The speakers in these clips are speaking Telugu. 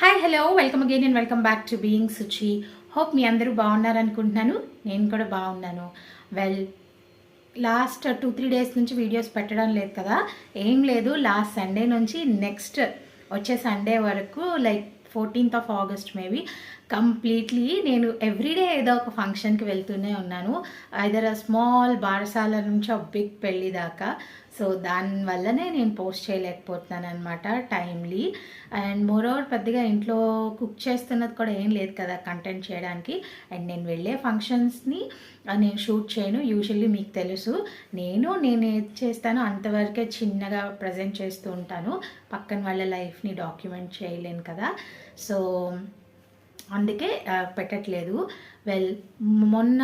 Hi hello welcome again and welcome back to being Suchi hope మీ అందరూ బాగున్నారనుకుంటున్నాను. నేను కూడా బాగున్నాను. Well last two three days నుంచి వీడియోస్ పెట్టడం లేదు కదా. ఏం లేదు లాస్ట్ సండే నుంచి నెక్స్ట్ వచ్చే సండే వరకు like fourteenth of August maybe completely నేను ఎవ్రీడే ఏదో ఒక ఫంక్షన్కి వెళ్తూనే ఉన్నాను. ఐదర్ స్మాల్ బారసాల నుంచి ఒక బిగ్ పెళ్ళి దాకా. సో దానివల్లనే నేను పోస్ట్ చేయలేకపోతున్నాను అనమాట టైమ్లీ. అండ్ మోరోవర్ పెద్దగా ఇంట్లో కుక్ చేస్తున్నది కూడా ఏం లేదు కదా కంటెంట్ చేయడానికి. అండ్ నేను వెళ్ళే ఫంక్షన్స్ని నేను షూట్ చేయను. యూజువల్లీ మీకు తెలుసు. నేను నేను ఏది చేస్తానో అంతవరకే చిన్నగా ప్రజెంట్ చేస్తూ ఉంటాను. పక్కన వాళ్ళ లైఫ్ని డాక్యుమెంట్ చేయలేను కదా. సో అందుకే పెట్టట్లేదు. వెల్ మొన్న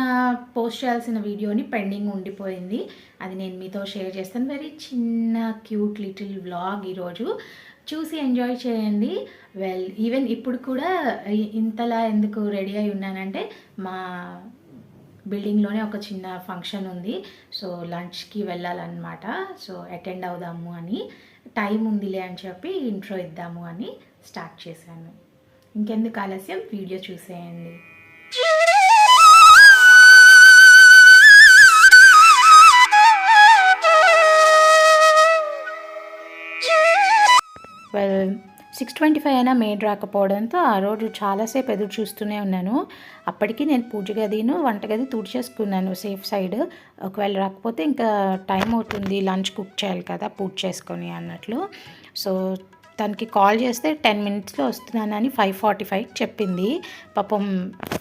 పోస్ట్ చేయాల్సిన వీడియోని పెండింగ్ ఉండిపోయింది. అది నేను మీతో షేర్ చేస్తాను. వెరీ చిన్న క్యూట్ లిటిల్ వ్లాగ్ ఈరోజు. చూసి ఎంజాయ్ చేయండి. వెల్ ఈవెన్ ఇప్పుడు కూడా ఇంతలా ఎందుకు రెడీ అయి ఉన్నానంటే మా బిల్డింగ్లోనే ఒక చిన్న ఫంక్షన్ ఉంది. సో లంచ్కి వెళ్ళాలన్నమాట. సో అటెండ్ అవుదాము అని. టైం ఉందిలే అని చెప్పి ఇంట్రో ఇద్దాము అని స్టార్ట్ చేశాను. ఇంకెందుకు ఆలస్యం? వీడియో చూసేయండి. వెల్ సిక్స్ ట్వంటీ ఫైవ్ అయినా మెయిడ్ రాకపోవడంతో ఆ రోజు చాలాసేపు ఎదురు చూస్తూనే ఉన్నాను. అప్పటికి నేను పూజ గదిను వంటగది తుడిచేసుకున్నాను సేఫ్ సైడ్ ఒకవేళ రాకపోతే ఇంకా టైం అవుతుంది లంచ్ కుక్ చేయాలి కదా పూజ చేసుకొని అన్నట్లు. సో తనకి కాల్ చేస్తే టెన్ మినిట్స్లో వస్తున్నానని ఫైవ్ ఫార్టీ ఫైవ్ చెప్పింది. పాపం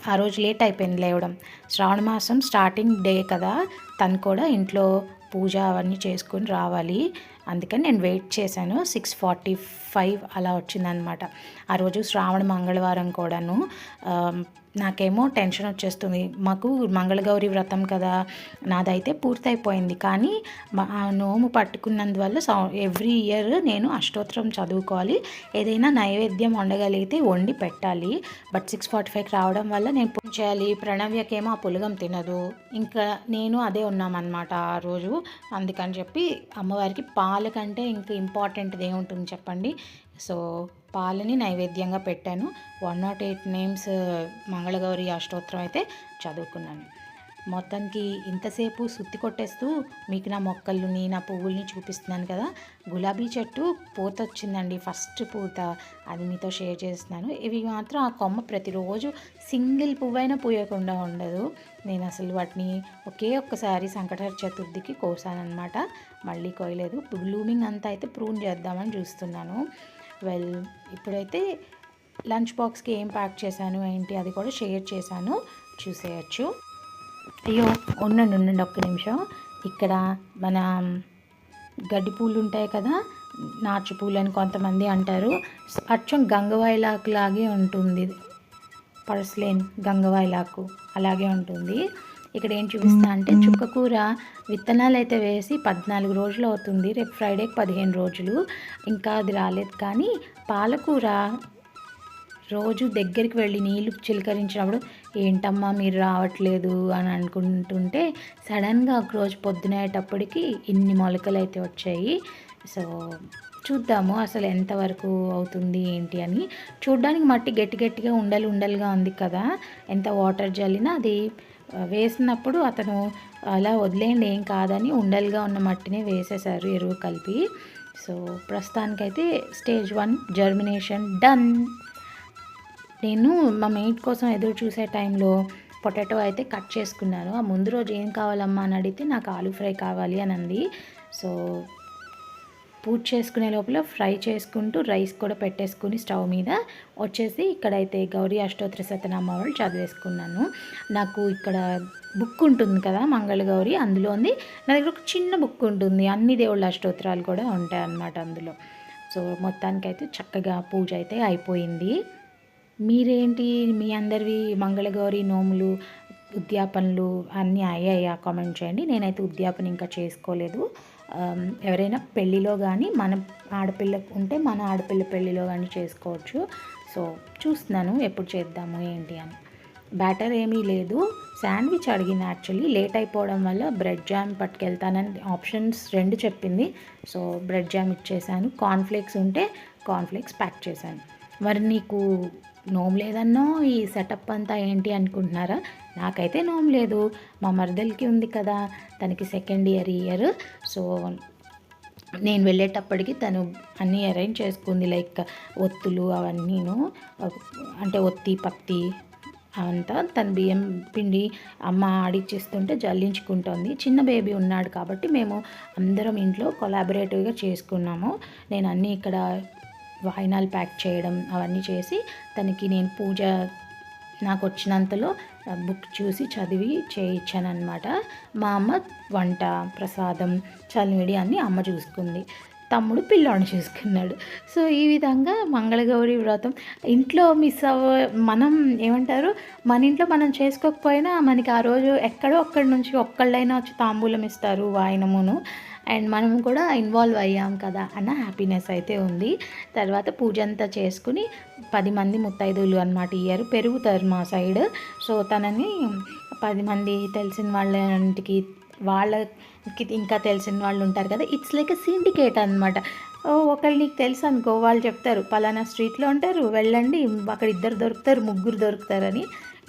ఆ రోజు లేట్ అయిపోయింది లేవడం. శ్రావణ మాసం స్టార్టింగ్ డే కదా తను కూడా ఇంట్లో పూజ అవన్నీ చేసుకొని రావాలి. అందుకని నేను వెయిట్ చేశాను. సిక్స్ ఫార్టీ ఫైవ్ అలా వచ్చిందనమాట. ఆ రోజు శ్రావణ మంగళవారం కూడాను నాకేమో టెన్షన్ వచ్చేస్తుంది. మాకు మంగళగౌరి వ్రతం కదా నాదైతే పూర్తయిపోయింది. కానీ మా- ఆ నోము పట్టుకున్నందువల్ల ఎవ్రీ ఇయర్ నేను అష్టోత్తరం చదువుకోవాలి. ఏదైనా నైవేద్యం వండగలిగితే వండి పెట్టాలి. బట్ సిక్స్ ఫార్టీ ఫైవ్కి రావడం వల్ల నేను పూజ చేయాలి. ప్రణవ్యకేమో ఆ పులగం తినదు. ఇంకా నేను అదే ఉన్నామన్నమాట ఆ రోజు. అందుకని చెప్పి అమ్మవారికి పాల కంటే ఇంకా ఇంపార్టెంట్ది ఏముంటుంది చెప్పండి. సో పాలని నైవేద్యంగా పెట్టాను. One nought eight names Mangalagauri అష్టోత్తరం అయితే చదువుకున్నాను. మొత్తానికి ఇంతసేపు సుత్తి కొట్టేస్తూ మీకు నా మొక్కల్ని నా పువ్వుల్ని చూపిస్తున్నాను కదా. గులాబీ చెట్టు పూత వచ్చిందండి ఫస్ట్ పూత. అది మీతో షేర్ చేస్తున్నాను. ఇవి మాత్రం ఆ కొమ్మ ప్రతిరోజు సింగిల్ పువ్వైనా పూయకుండా ఉండదు. నేను అసలు వాటిని ఒకే ఒక్కసారి సంకటహర చతుర్థికి కోసానమాట మళ్ళీ కోయలేదు. బ్లూమింగ్ అంతా అయితే ప్రూన్ చేద్దామని చూస్తున్నాను. వెల్ ఇప్పుడైతే లంచ్ బాక్స్కి ఏం ప్యాక్ చేశాను ఏంటి అది కూడా షేర్ చేశాను. చూసేయచ్చు. అయ్యో ఉండండి ఉండండి ఒక్క నిమిషం. ఇక్కడ మన గడ్డి పూలు ఉంటాయి కదా నాచు పూలు అని కొంతమంది అంటారు. అచ్చం గంగవాయిలాకు లాగే ఉంటుంది. పర్స్లేన్ గంగవాయిలాకు అలాగే ఉంటుంది. ఇక్కడ ఏం చూపిస్తా అంటే చుక్కకూర విత్తనాలు అయితే వేసి పద్నాలుగు రోజులు అవుతుంది. రేపు ఫ్రైడేకి పదిహేను రోజులు. ఇంకా అది రాలేదు కానీ పాలకూర రోజు దగ్గరికి వెళ్ళి నీళ్ళు చిలకరించినప్పుడు ఏంటమ్మా మీరు రావట్లేదు అని అనుకుంటుంటే సడన్గా ఒక రోజు పొద్దునేటప్పటికి ఇన్ని మొలకలు అయితే వచ్చాయి. సో చూద్దాము అసలు ఎంతవరకు అవుతుంది ఏంటి అని. చూడ్డానికి మట్టి గట్టి గట్టిగా ఉండలు ఉండలుగా ఉంది కదా. ఎంత వాటర్ జల్లినా అది వేసినప్పుడు అతను అలా వదిలేయండి ఏం కాదని ఉండలుగా ఉన్న మట్టినే వేసేశారు ఎరువు కలిపి. సో ప్రస్తుతానికైతే స్టేజ్ వన్ జర్మినేషన్ డన్ నేను మా మెయిట్ కోసం ఎదురు చూసే టైంలో పొటాటో అయితే కట్ చేసుకున్నాను. ఆ ముందు రోజు ఏం కావాలమ్మా అని అడిగితే నాకు ఆలు ఫ్రై కావాలి అని అంది. సో పూజ చేసుకునే లోపల ఫ్రై చేసుకుంటూ రైస్ కూడా పెట్టేసుకుని స్టవ్ మీద వచ్చేసి ఇక్కడైతే గౌరీ అష్టోత్తర వాళ్ళు చదివేసుకున్నాను. నాకు ఇక్కడ బుక్ ఉంటుంది కదా మంగళగౌరి అందులోని నా దగ్గర ఒక చిన్న బుక్ ఉంటుంది. అన్ని దేవుళ్ళ అష్టోత్తరాలు కూడా ఉంటాయి అన్నమాట అందులో. సో మొత్తానికైతే చక్కగా పూజ అయితే అయిపోయింది. మీరేంటి? మీ అందరివి మంగళగౌరి నోములు ఉద్యాపనలు అన్నీ అయ్యాయా? కామెంట్ చేయండి. నేనైతే ఉద్యాపన ఇంకా చేసుకోలేదు. ఎవరైనా పెళ్ళిలో కానీ మన ఆడపిల్ల ఉంటే మన ఆడపిల్ల పెళ్ళిలో కానీ చేసుకోవచ్చు. సో చూస్తున్నాను ఎప్పుడు చేద్దాము ఏంటి అని. బ్యాటర్ ఏమీ లేదు. శాండ్విచ్ అడిగింది యాక్చువల్లీ. లేట్ అయిపోవడం వల్ల బ్రెడ్ జామ్ పట్టుకెళ్తానని ఆప్షన్స్ రెండు చెప్పింది. సో బ్రెడ్ జామ్ ఇచ్చేసాను. కార్న్ఫ్లేక్స్ ఉంటే కార్న్ఫ్లేక్స్ ప్యాక్ చేశాను. మరి నీకు నోము లేదన్నో ఈ సెటప్ అంతా ఏంటి అనుకుంటున్నారా? నాకైతే నోము లేదు. మా మరదలకి ఉంది కదా తనకి సెకండ్ ఇయర్ ఇయర్. సో నేను వెళ్ళేటప్పటికి తను అన్నీ అరేంజ్ చేసుకుంది లైక్ ఒత్తులు అవన్నీను. అంటే ఒత్తి పత్తి అంతా తన బియ్యం పిండి అమ్మ ఆడిచ్చిస్తుంటే జల్లించుకుంటుంది. చిన్న బేబీ ఉన్నాడు కాబట్టి మేము అందరం ఇంట్లో కొలాబరేటివ్గా చేసుకున్నాము. నేను అన్నీ ఇక్కడ వాయినాలు ప్యాక్ చేయడం అవన్నీ చేసి తనకి నేను పూజ నాకు వచ్చినంతలో బుక్ చూసి చదివి చేయించాను మా అమ్మ వంట ప్రసాదం చలివిడి అన్నీ అమ్మ చూసుకుంది. తమ్ముడు పిల్లోని చూసుకున్నాడు. సో ఈ విధంగా మంగళగౌరి వ్రతం ఇంట్లో మిస్ అవ్వ మనం ఏమంటారు మన ఇంట్లో మనం చేసుకోకపోయినా మనకి ఆ రోజు ఎక్కడో ఒక్కడి నుంచి ఒక్కళ్ళైనా వచ్చి తాంబూలం ఇస్తారు వాయనమును. అండ్ మనం కూడా ఇన్వాల్వ్ అయ్యాం కదా అన్న హ్యాపీనెస్ అయితే ఉంది. తర్వాత పూజ అంతా చేసుకుని పది మంది ముత్తైదులు అనమాట ఇయ్యారు పెరుగుతారు మా సైడ్. సో తనని పది మంది తెలిసిన వాళ్ళ ఇంటికి వాళ్ళకి ఇంకా తెలిసిన వాళ్ళు ఉంటారు కదా ఇట్స్ లైక్ సిండికేట్ అనమాట ఒకళ్ళు నీకు తెలుసు అనుకో వాళ్ళు చెప్తారు పలానా స్ట్రీట్లో ఉంటారు వెళ్ళండి అక్కడ ఇద్దరు దొరుకుతారు ముగ్గురు దొరుకుతారని.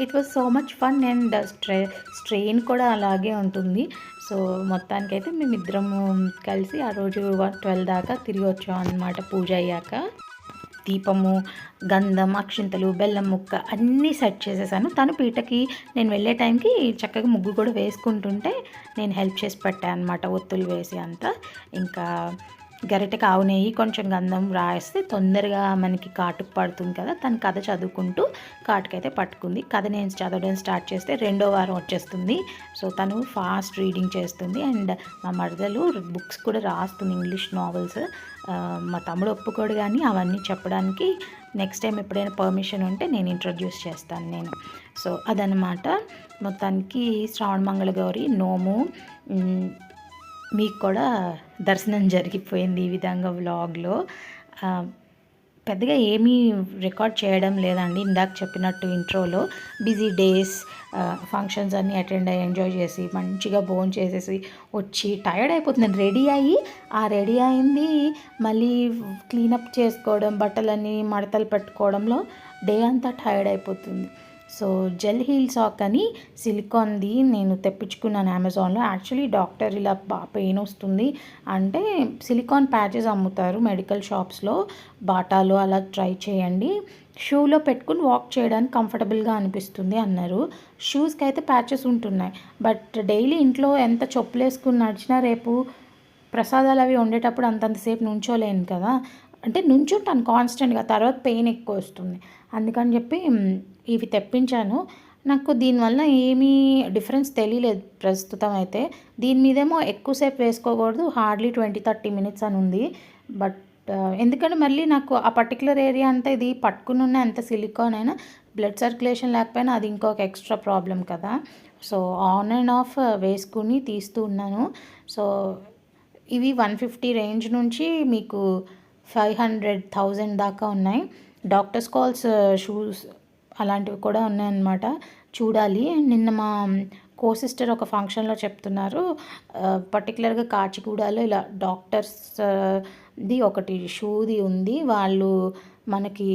It was so much fun and stray strain కూడా అలాగే ఉంటుంది. సో మొత్తానికైతే మేమిద్దరము కలిసి ఆ రోజు ట్వెల్వ్ దాకా తిరిగి వచ్చాం అనమాట పూజ అయ్యాక. దీపము గంధం అక్షింతలు బెల్లం ముక్క అన్నీ సెట్ చేసేసాను. తను పీటకి నేను వెళ్ళే టైంకి చక్కగా ముగ్గు కూడా వేసుకుంటుంటే నేను హెల్ప్ చేసి పెట్టాను అనమాట ఒత్తులు వేసి అంతా. ఇంకా గరిటెకి ఆవు నెయ్యి కొంచెం గంధం రాస్తే తొందరగా మనకి కాటుకు పడుతుంది కదా తను కథ చదువుకుంటూ కాటుకైతే పట్టుకుంది. కథ నేను చదవడం స్టార్ట్ చేస్తే రెండో వారం వచ్చేస్తుంది. సో తను ఫాస్ట్ రీడింగ్ చేస్తుంది అండ్ మా మరదలు బుక్స్ కూడా రాస్తుంది ఇంగ్లీష్ నావెల్స్. మా తమ్ముడు ఒప్పుకోడు కానీ అవన్నీ చెప్పడానికి నెక్స్ట్ టైం ఎప్పుడైనా పర్మిషన్ ఉంటే నేను ఇంట్రొడ్యూస్ చేస్తాను నేను. సో అదనమాట. మొత్తానికి శ్రావణ మంగళ గౌరి నోము మీకు కూడా దర్శనం జరిగిపోయింది ఈ విధంగా వ్లాగ్లో. పెద్దగా ఏమీ రికార్డ్ చేయడం లేదండి. ఇందాక చెప్పినట్టు ఇంట్రోలో బిజీ డేస్ ఫంక్షన్స్ అన్నీ అటెండ్ అయ్యి ఎంజాయ్ చేసి మంచిగా బోన్ చేసేసి వచ్చి టైర్డ్ అయిపోతుంది రెడీ అయ్యి ఆ రెడీ అయింది. మళ్ళీ క్లీనప్ చేసుకోవడం బట్టలన్నీ మడతలు పెట్టుకోవడంలో డే అంతా టైర్డ్ అయిపోతుంది. సో జెల్ హీల్ సాక్ అని సిలికాన్ది నేను తెప్పించుకున్నాను అమెజాన్లో. యాక్చువల్లీ డాక్టర్ ఇలా పెయిన్ వస్తుంది. అంటే సిలికాన్ ప్యాచెస్ అమ్ముతారు మెడికల్ షాప్స్లో. బాటాలో అలా ట్రై చేయండి. షూలో పెట్టుకుని వాక్ చేయడానికి కంఫర్టబుల్గా అనిపిస్తుంది అన్నారు. షూస్కి అయితే ప్యాచెస్ ఉంటున్నాయి. బట్ డైలీ ఇంట్లో ఎంత చెప్పులు వేసుకుని నడిచినా రేపు ప్రసాదాలు అవి వండేటప్పుడు అంతంతసేపు నుంచోలేను కదా. అంటే నుంచుంటాను కాన్స్టెంట్గా తర్వాత పెయిన్ ఎక్కువ వస్తుంది. అందుకని చెప్పి ఇవి తెప్పించాను. నాకు దీనివల్ల ఏమీ డిఫరెన్స్ తెలియలేదు ప్రస్తుతం అయితే. దీని మీదేమో ఎక్కువసేపు వేసుకోకూడదు హార్డ్లీ ట్వంటీ థర్టీ మినిట్స్ అని ఉంది. బట్ ఎందుకంటే మళ్ళీ నాకు ఆ పర్టికులర్ ఏరియా అంతా ఇది పట్టుకుని ఉన్న ఎంత సిలికాన్ అయినా బ్లడ్ సర్క్యులేషన్ లేకపోయినా అది ఇంకొక ఎక్స్ట్రా ప్రాబ్లం కదా. సో ఆన్ అండ్ ఆఫ్ వేసుకుని తీస్తూ ఉన్నాను. సో ఇవి వన్ ఫిఫ్టీ రేంజ్ నుంచి మీకు ఫైవ్ హండ్రెడ్ థౌజండ్ దాకా ఉన్నాయి. డాక్టర్స్ కాల్స్ షూస్ అలాంటివి కూడా ఉన్నాయన్నమాట. చూడాలి. నిన్న మా కో సిస్టర్ ఒక ఫంక్షన్లో చెప్తున్నారు పర్టికులర్గా కాచిగూడలో ఇలా డాక్టర్స్ ది ఒకటి షూది ఉంది. వాళ్ళు మనకి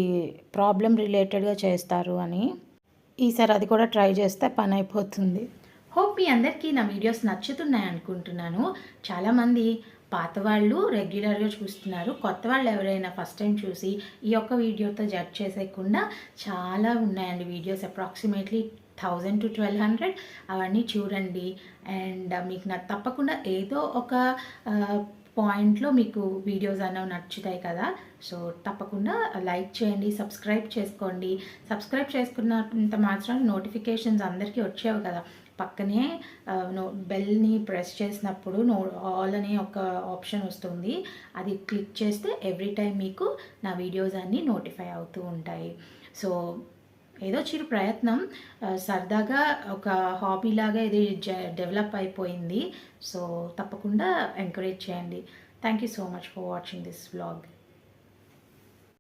ప్రాబ్లం రిలేటెడ్గా చేస్తారు అని. ఈసారి అది కూడా ట్రై చేస్తే పని అయిపోతుంది. హోప్ మీ అందరికీ నా వీడియోస్ నచ్చుతున్నాయి అనుకుంటున్నాను చాలామంది పాత వాళ్ళు రెగ్యులర్గా చూస్తున్నారు. కొత్త వాళ్ళు ఎవరైనా ఫస్ట్ టైం చూసి ఈ యొక్క వీడియోతో జడ్జ్ చేసేయకుండా చాలా ఉన్నాయండి videos. Approximately thousand to twelve hundred అవన్నీ చూడండి. అండ్ మీకు నా తప్పకుండా ఏదో ఒక పాయింట్లో మీకు వీడియోస్ అనేవి నచ్చుతాయి కదా. సో తప్పకుండా లైక్ చేయండి సబ్స్క్రైబ్ చేసుకోండి. సబ్స్క్రైబ్ చేసుకున్నంత మాత్రం నోటిఫికేషన్స్ అందరికీ వచ్చేవి కదా. పక్కనే నో బెల్ని ప్రెస్ చేసినప్పుడు నో ఆల్ అనే ఒక ఆప్షన్ వస్తుంది. అది క్లిక్ చేస్తే ఎవ్రీ టైం మీకు నా వీడియోస్ అన్నీ నోటిఫై అవుతూ ఉంటాయి. సో ఏదో చిరు ప్రయత్నం. సరదాగా ఒక హాబీలాగా ఇది డెవలప్ అయిపోయింది. సో తప్పకుండా ఎంకరేజ్ చేయండి. Thank you so much for watching this vlog.